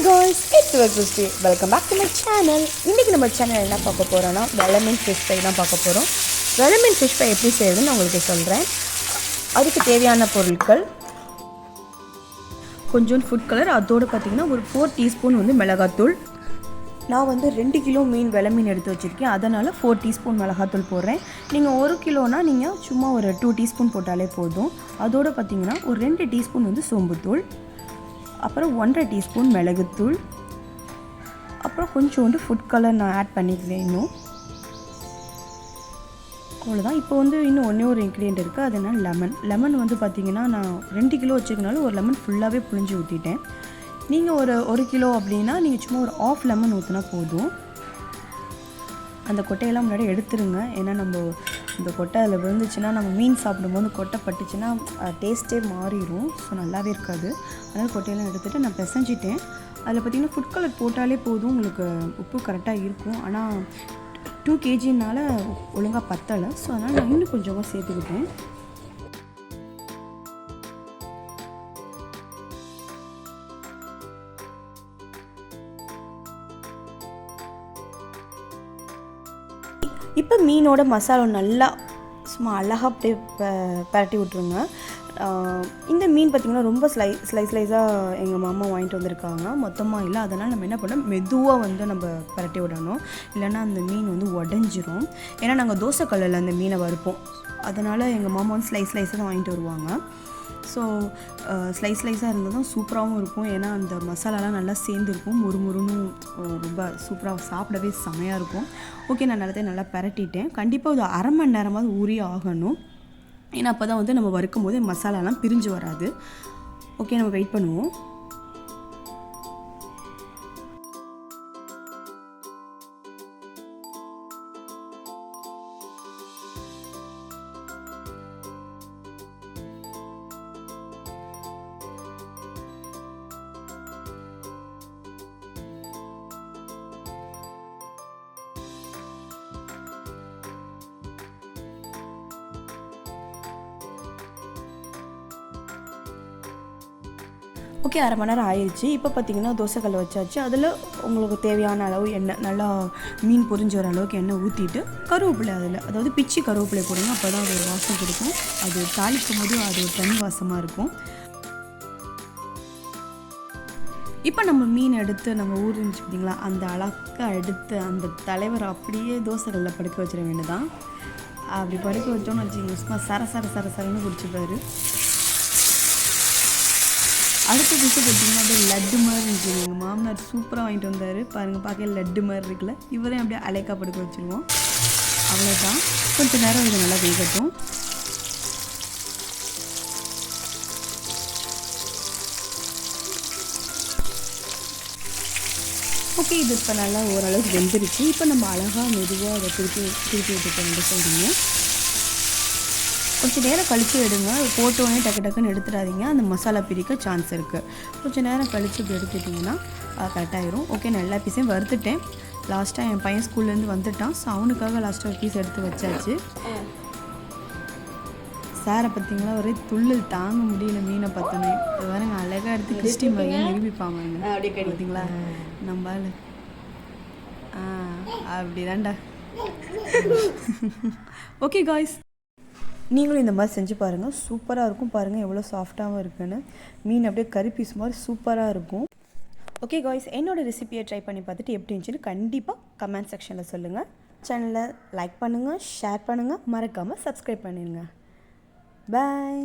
Guys it's your Christy welcome back to my channel இன்றைக்கி நம்ம channel என்ன பார்க்க போகிறோன்னா வெலமின் ஃபிஷ் ஃப்ரை தான் பார்க்க போகிறோம் வெலமின் ஃபிஷ் ஃப்ரை எப்படி செய்யுதுன்னு நான் உங்களுக்கு சொல்கிறேன் அதுக்கு தேவையான பொருட்கள் கொஞ்சோண்டு ஃபுட் கலர் அதோடு பார்த்தீங்கன்னா ஒரு ஃபோர் டீஸ்பூன் வந்து மிளகாத்தூள். நான் வந்து ரெண்டு கிலோ மீன் வெலை மீன் எடுத்து வச்சுருக்கேன். அதனால் ஃபோர் டீஸ்பூன் மிளகாத்தூள் போடுறேன். நீங்கள் ஒரு கிலோனா நீங்கள் சும்மா ஒரு டூ டீஸ்பூன் போட்டாலே போதும். அதோடு பார்த்தீங்கன்னா ஒரு ரெண்டு டீஸ்பூன் வந்து சோம்புத்தூள். அப்புறம் ஒன்றரை டீஸ்பூன் மிளகுத்தூள். அப்புறம் கொஞ்சோண்டு ஃபுட் கலர் நான் ஆட் பண்ணிக்கிறேன் இன்னும். அவ்வளோதான் இப்போ வந்து இன்னும் ஒன்றே ஒரு இன்க்ரீடியன்ட் இருக்குது அது என்ன லெமன் லெமன் வந்து பார்த்தீங்கன்னா நான் ரெண்டு கிலோ வச்சுக்கனால ஒரு லெமன் ஃபுல்லாகவே புழிஞ்சு ஊற்றிட்டேன் நீங்கள் ஒரு ஒரு கிலோ அப்படின்னா நீங்கள் சும்மா ஒரு ஆஃப் லெமன் ஊற்றினா போதும். அந்த கொட்டையெல்லாம் முன்னாடி எடுத்துருங்க. ஏன்னா நம்ம இந்த கொட்டை அதில் விழுந்துச்சுன்னா நம்ம மீன் சாப்பிடும்போது கொட்டை பட்டுச்சுன்னா டேஸ்ட்டே மாறிடும் ஸோ நல்லாவே இருக்காது. அதனால் கொட்டையெல்லாம் எடுத்துகிட்டு நான் பிசைஞ்சிட்டேன். அதில் பார்த்திங்கன்னா ஃபுட் கலர் போட்டாலே போதும். உங்களுக்கு உப்பு கரெக்டாக இருக்கும். ஆனால் டூ கேஜினால் ஒழுங்காக பத்தலை. ஸோ அதனால் நான் இன்னும் கொஞ்சமாக சேர்த்துக்கிட்டேன். இப்போ மீனோட மசாலா நல்லா சும்மா அழகாக அப்படியே ப- பரட்டி விட்ருங்க இந்த மீன் பார்த்திங்கன்னா ரொம்ப ஸ்லை ஸ்லைஸ் ஸ்லைஸாக எங்கள் மாமா வாங்கிட்டு வந்திருக்காங்க. மொத்தமாக இல்லை அதனால் நம்ம என்ன பண்ணோம் மெதுவாக வந்து நம்ம பரட்டி விடணும். இல்லைன்னா அந்த மீன் வந்து உடஞ்சிரும். ஏன்னா நாங்கள் தோசை கல்லில் அந்த மீனை வறுப்போம். அதனால் எங்கள் மாமா வந்து ஸ்லைஸ் ஸ்லைஸாக தான் வாங்கிட்டு வருவாங்க. ஸோ ஸ்லைஸ் uh, ஸ்லைஸாக இருந்தால் தான் சூப்பராகவும் இருக்கும். ஏன்னா அந்த மசாலாலாம் நல்லா சேர்ந்துருக்கும். மொறு ரொம்ப சூப்பராக சாப்பிடவே செமையாக இருக்கும். ஓகே நான் நல்லதே நல்லா பரட்டிட்டேன். கண்டிப்பாக ஒரு அரை மணி நேரமாவது ஊறி ஆகணும். ஏன்னா அப்போ தான் வந்து நம்ம வறுக்கும் போது மசாலாலாம் பிரிஞ்சு வராது. ஓகே நம்ம வெயிட் பண்ணுவோம். ஓகே அரை மணி நேரம் ஆயிடுச்சு இப்போ பார்த்தீங்கன்னா தோசைக்கல் வச்சாச்சு. அதில் உங்களுக்கு தேவையான அளவு எண்ணெய் நல்லா மீன் பொரிஞ்சு வர அளவுக்கு எண்ணெய் ஊற்றிட்டு கருவேப்பிலை அதில். அதாவது பிச்சு கருவேப்பிலை போடுங்க அப்போ தான் அது ஒரு வாசம் கொடுக்கும். அது தாளிக்கும் போது அது ஒரு தனி வாசமாக இருக்கும். இப்போ நம்ம மீன் எடுத்து நம்ம ஊர் இருந்துச்சு பார்த்தீங்களா அந்த அழகா எடுத்து அந்த தலைவர் அப்படியே தோசைகளில் படுக்க வச்சிட வேண்டியதான் அப்படி படுக்க வச்சோன்னு வச்சுக்கோங்க சும்மா சர சர சர சரன்னு குடிச்சுப்பாரு. அடுத்த டிஷ்ஷு பார்த்தீங்கன்னா அப்படியே லட்டு மாதிரி இருக்குது எங்கள் மாமனார் சூப்பராக வாங்கிட்டு வந்தார். பாருங்கள் பார்க்க லட்டு மாதிரி இருக்குல்ல. இவரையும் அப்படியே அலைக்கா படுக்க வச்சுருவோம். அவ்வளோதான் கொஞ்சம் நேரம் இது நல்லா வேகட்டும் ஓகே இது இப்போ நல்லா ஓரளவுக்கு வெந்துருச்சு. இப்போ நம்ம அழகாக மெதுவாக அதை திருப்பி திருப்பி விட்டுட்டு வந்து சொல்கிறீங்க கொஞ்சம் நேரம் கழித்து எடுங்க. போட்ட உடனே டக்கு டக்குன்னு எடுத்துடாதீங்க. அந்த மசாலா பிரிக்க சான்ஸ் இருக்குது கொஞ்சம் நேரம் கழித்து இப்படி எடுத்துட்டிங்கன்னா கரெக்டாயிரும் ஓகே நான் எல்லா பீஸையும் வறுத்துட்டேன். லாஸ்ட்டாக என் பையன் ஸ்கூல்லேருந்து வந்துட்டான். ஸோ அவனுக்காக லாஸ்ட்டாக ஒரு பீஸ் எடுத்து வச்சாச்சு. சாரை பார்த்தீங்களா ஒரே துள்ளல் தாங்க முடியல மீனை பார்த்தோன்னே. இது பாருங்க அழகாக எடுத்து கிறிஸ்டி மாதிரியே நிரூபிப்பாங்க பார்த்தீங்களா நம்ம. ஆ. அப்படிதான்டா. ஓகே காய்ஸ் நீங்களும் இந்த மாதிரி செஞ்சு பாருங்கள் சூப்பராக இருக்கும். பாருங்கள் எவ்வளோ சாஃப்டாகவும் இருக்குன்னு. மீன் அப்படியே கறி பீஸ் மாதிரி சூப்பராக இருக்கும். ஓகே காய்ஸ் என்னோடய ரெசிபியை ட்ரை பண்ணி பார்த்துட்டு எப்படி இருந்துச்சுன்னு கண்டிப்பாக கமெண்ட் செக்ஷனில் சொல்லுங்கள் சேனலை லைக் பண்ணுங்கள் ஷேர் பண்ணுங்கள் மறக்காமல் சப்ஸ்கிரைப் பண்ணிடுங்க. பாய்